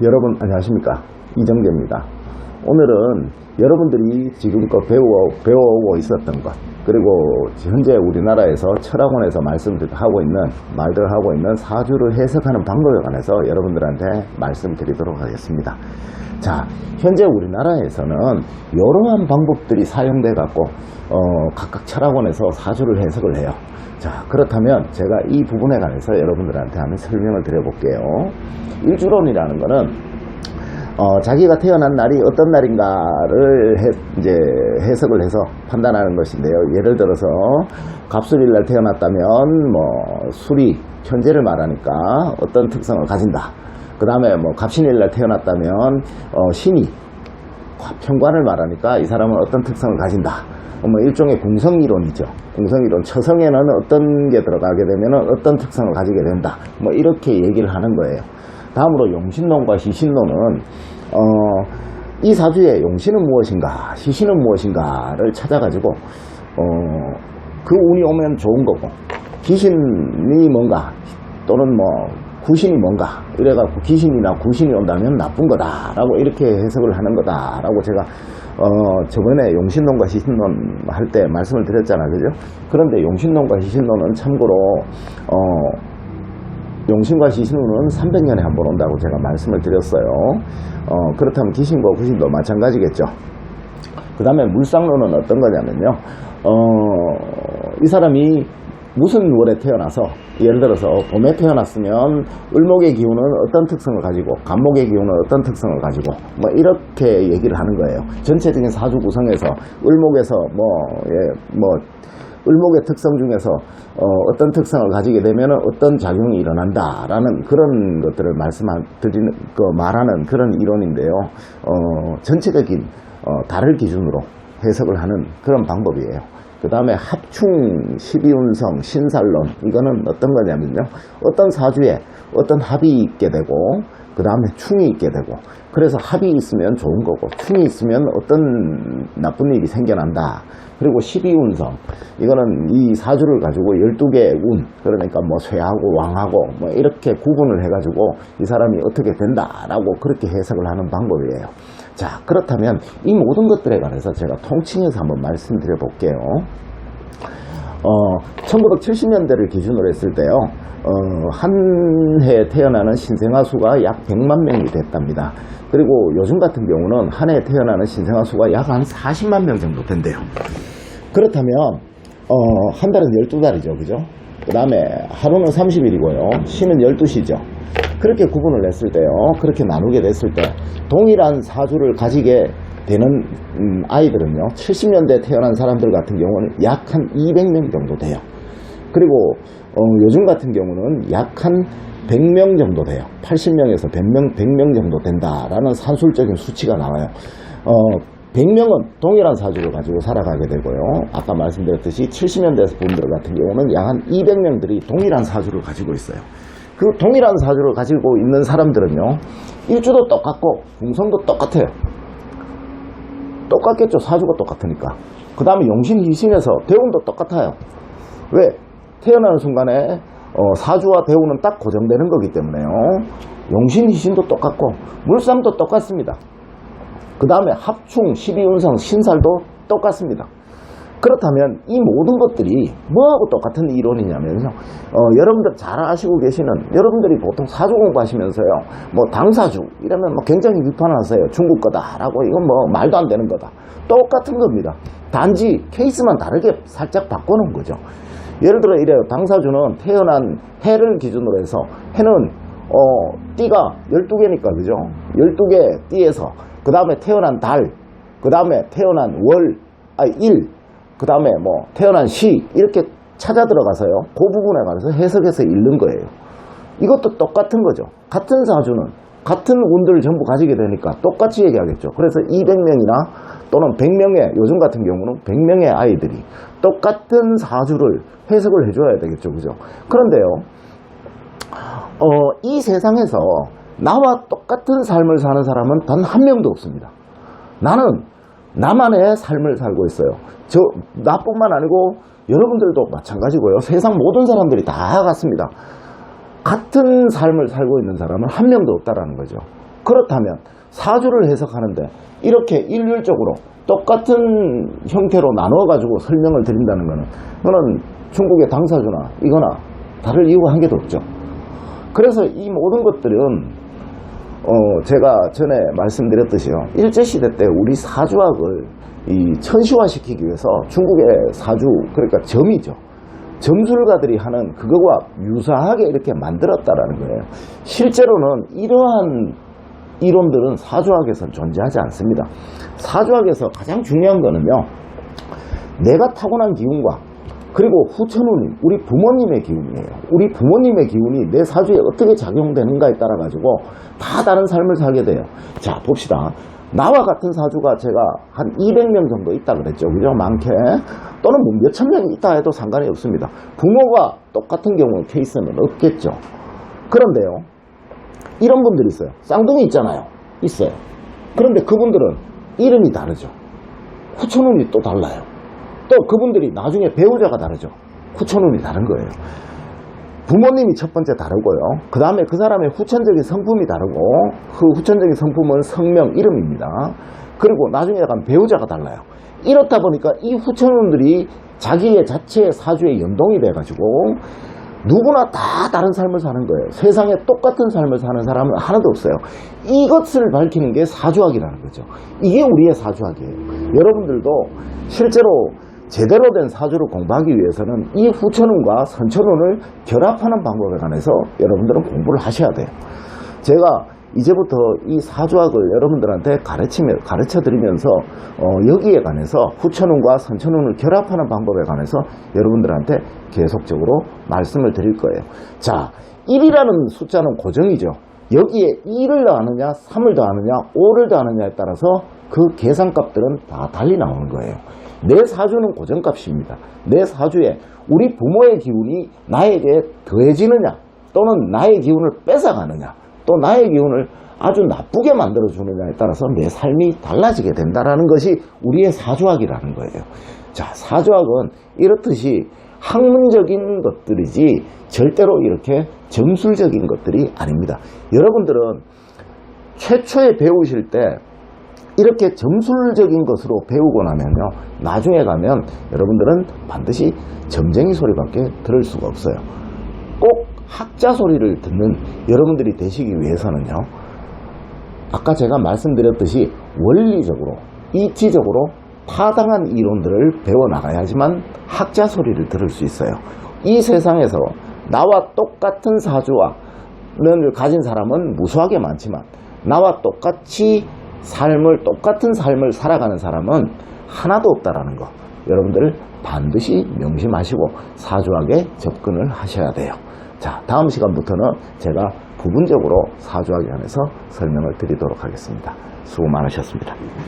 여러분 안녕하십니까? 이정재입니다. 오늘은 여러분들이 지금껏 배워, 배워오고 있었던 것 그리고 현재 우리나라에서 철학원에서 말씀하고 있는 말들을 하고 있는 사주를 해석하는 방법에 관해서 여러분들한테 말씀드리도록 하겠습니다 자 현재 우리나라에서는 여러한 방법들이 사용돼 갖고 어, 각각 철학원에서 사주를 해석을 해요 자 그렇다면 제가 이 부분에 관해서 여러분들한테 한번 설명을 드려볼게요 일주론이라는 거는 어, 자기가 태어난 날이 어떤 날인가를 해, 이제 해석을 해서 판단하는 것인데요. 예를 들어서 갑술일 날 태어났다면 뭐 술이 현재를 말하니까 어떤 특성을 가진다. 그 다음에 뭐 갑신일 날 태어났다면 어, 신이 평관을 말하니까 이 사람은 어떤 특성을 가진다. 뭐 일종의 궁성이론이죠. 궁성이론. 처성에는 어떤 게 들어가게 되면 어떤 특성을 가지게 된다. 뭐 이렇게 얘기를 하는 거예요. 다음으로 용신론과 시신론은 어, 이 사주의 용신은 무엇인가, 시신은 무엇인가를 찾아가지고 어, 그 운이 오면 좋은 거고 귀신이 뭔가 또는 뭐 구신이 뭔가? 이래갖고 귀신이나 구신이 온다면 나쁜 거다라고 이렇게 해석을 하는 거다라고 제가 어 저번에 용신론과 시신론 할 때 말씀을 드렸잖아 그죠? 그런데 용신론과 시신론은 참고로 어 용신과 시신론은 300년에 한 번 온다고 제가 말씀을 드렸어요. 어 그렇다면 귀신과 구신도 마찬가지겠죠. 그 다음에 물상론은 어떤 거냐면요. 어, 이 사람이 무슨 월에 태어나서 예를 들어서 봄에 태어났으면 을목의 기운은 어떤 특성을 가지고 간목의 기운은 어떤 특성을 가지고 뭐 이렇게 얘기를 하는 거예요 전체적인 사주 구성에서 을목에서 뭐, 예, 뭐 을목의 특성 중에서 어, 떤 특성을 가지게 되면 어떤 작용이 일어난다라는 그런 것들을 말씀드리는 그 말하는 그런 이론인데요. 어, 전체적인 어, 달을 기준으로 해석을 하는 그런 방법이에요. 그 다음에 합충, 12운성, 신살론 이거는 어떤 거냐면요. 어떤 사주에 어떤 합이 있게 되고 그 다음에 충이 있게 되고 그래서 합이 있으면 좋은 거고 충이 있으면 어떤 나쁜 일이 생겨난다. 그리고 12운성 이거는 이 사주를 가지고 12개의 운 그러니까 뭐 쇠하고 왕하고 뭐 이렇게 구분을 해 가지고 이 사람이 어떻게 된다라고 그렇게 해석을 하는 방법이에요. 자 그렇다면 이 모든 것들에 관해서 제가 통칭해서 한번 말씀드려 볼게요. 어, 1970년대를 기준으로 했을 때요, 어, 한 해에 태어나는 신생아 수가 약 100만 명이 됐답니다. 그리고 요즘 같은 경우는 한 해에 태어나는 신생아 수가 약 한 40만 명 정도 된대요. 그렇다면, 어, 한 달은 12달이죠. 그죠? 그 다음에 하루는 30일이고요. 시는 12시죠. 그렇게 구분을 했을 때요. 그렇게 나누게 됐을 때, 동일한 사주를 가지게 되는 음, 아이들은요 70년대 태어난 사람들 같은 경우는 약 한 200명 정도 돼요 그리고 어, 요즘 같은 경우는 약 한 100명 정도 돼요 80명에서 100명, 100명 정도 된다라는 산술적인 수치가 나와요 어, 100명은 동일한 사주를 가지고 살아가게 되고요 아까 말씀드렸듯이 70년대 분들 같은 경우는 약 한 200명들이 동일한 사주를 가지고 있어요 그 동일한 사주를 가지고 있는 사람들은요 일주도 똑같고 공성도 똑같아요 똑같겠죠. 사주가 똑같으니까. 그 다음에 용신 희신에서 대운도 똑같아요. 왜? 태어나는 순간에 어, 사주와 대운은 딱 고정되는 거기 때문에요. 용신 희신도 똑같고 물상도 똑같습니다. 그 다음에 합충, 12운성, 신살도 똑같습니다. 그렇다면 이 모든 것들이 뭐하고 똑같은 이론이냐면요. 어, 여러분들 잘 아시고 계시는 여러분들이 보통 사주 공부하시면서요. 뭐 당사주 이러면 뭐 굉장히 비판하세요. 중국 거다라고 이건 뭐 말도 안 되는 거다. 똑같은 겁니다. 단지 케이스만 다르게 살짝 바꿔놓은 거죠. 예를 들어 이래요. 당사주는 태어난 해를 기준으로 해서 해는 어, 띠가 12개니까 그죠? 12개 띠에서 그 다음에 태어난 달, 그 다음에 태어난 월, 아, 일, 그 다음에 뭐 태어난 시 이렇게 찾아 들어가서요 그 부분에 관해서 해석해서 읽는 거예요 이것도 똑같은 거죠 같은 사주는 같은 운들을 전부 가지게 되니까 똑같이 얘기하겠죠 그래서 200명이나 또는 100명의 요즘 같은 경우는 100명의 아이들이 똑같은 사주를 해석을 해줘야 되겠죠 그죠 그런데요 어, 이 세상에서 나와 똑같은 삶을 사는 사람은 단 한 명도 없습니다 나는 나만의 삶을 살고 있어요. 저, 나뿐만 아니고 여러분들도 마찬가지고요. 세상 모든 사람들이 다 같습니다. 같은 삶을 살고 있는 사람은 한 명도 없다라는 거죠. 그렇다면 사주를 해석하는데 이렇게 일률적으로 똑같은 형태로 나눠가지고 설명을 드린다는 것은 그거는 중국의 당사주나 이거나 다를 이유가 한 개도 없죠. 그래서 이 모든 것들은 어, 제가 전에 말씀드렸듯이요. 일제시대 때 우리 사주학을 이 천시화시키기 위해서 중국의 사주, 그러니까 점이죠. 점술가들이 하는 그거와 유사하게 이렇게 만들었다라는 거예요. 실제로는 이러한 이론들은 사주학에서는 존재하지 않습니다. 사주학에서 가장 중요한 거는요. 내가 타고난 기운과 그리고 후천운이 우리 부모님의 기운이에요. 우리 부모님의 기운이 내 사주에 어떻게 작용되는가에 따라 가지고 다 다른 삶을 살게 돼요. 자 봅시다. 나와 같은 사주가 제가 한 200명 정도 있다 그랬죠. 그죠? 많게. 또는 뭐 몇천 명이 있다 해도 상관이 없습니다. 부모가 똑같은 경우 케이스는 없겠죠. 그런데요. 이런 분들이 있어요. 쌍둥이 있잖아요. 있어요. 그런데 그분들은 이름이 다르죠. 후천운이 또 달라요. 또 그분들이 나중에 배우자가 다르죠. 후천운이 다른 거예요. 부모님이 첫 번째 다르고요. 그 다음에 그 사람의 후천적인 성품이 다르고 그 후천적인 성품은 성명, 이름입니다. 그리고 나중에 약간 배우자가 달라요. 이렇다 보니까 이 후천운들이 자기의 자체의 사주에 연동이 돼가지고 누구나 다 다른 삶을 사는 거예요. 세상에 똑같은 삶을 사는 사람은 하나도 없어요. 이것을 밝히는 게 사주학이라는 거죠. 이게 우리의 사주학이에요. 여러분들도 실제로 제대로 된 사주를 공부하기 위해서는 이 후천운과 선천운을 결합하는 방법에 관해서 여러분들은 공부를 하셔야 돼요. 제가 이제부터 이 사주학을 여러분들한테 가르치며, 가르쳐 드리면서 어, 여기에 관해서 후천운과 선천운을 결합하는 방법에 관해서 여러분들한테 계속적으로 말씀을 드릴 거예요. 자, 1이라는 숫자는 고정이죠. 여기에 2를 더하느냐, 3을 더하느냐, 5를 더하느냐에 따라서 그 계산값들은 다 달리 나오는 거예요. 내 사주는 고정값입니다. 내 사주에 우리 부모의 기운이 나에게 더해지느냐, 또는 나의 기운을 뺏어가느냐, 또 나의 기운을 아주 나쁘게 만들어주느냐에 따라서 내 삶이 달라지게 된다는 것이 우리의 사주학이라는 거예요. 자, 사주학은 이렇듯이 학문적인 것들이지 절대로 이렇게 점술적인 것들이 아닙니다. 여러분들은 최초에 배우실 때 이렇게 점술적인 것으로 배우고 나면요. 나중에 가면 여러분들은 반드시 점쟁이 소리밖에 들을 수가 없어요. 꼭 학자 소리를 듣는 여러분들이 되시기 위해서는요. 아까 제가 말씀드렸듯이 원리적으로, 이치적으로 타당한 이론들을 배워나가야지만 학자 소리를 들을 수 있어요. 이 세상에서 나와 똑같은 사주와를 가진 사람은 무수하게 많지만 나와 똑같이 삶을 똑같은 삶을 살아가는 사람은 하나도 없다라는 거 여러분들 반드시 명심하시고 사주학에 접근을 하셔야 돼요. 자, 다음 시간부터는 제가 부분적으로 사주학에 관해서 설명을 드리도록 하겠습니다. 수고 많으셨습니다.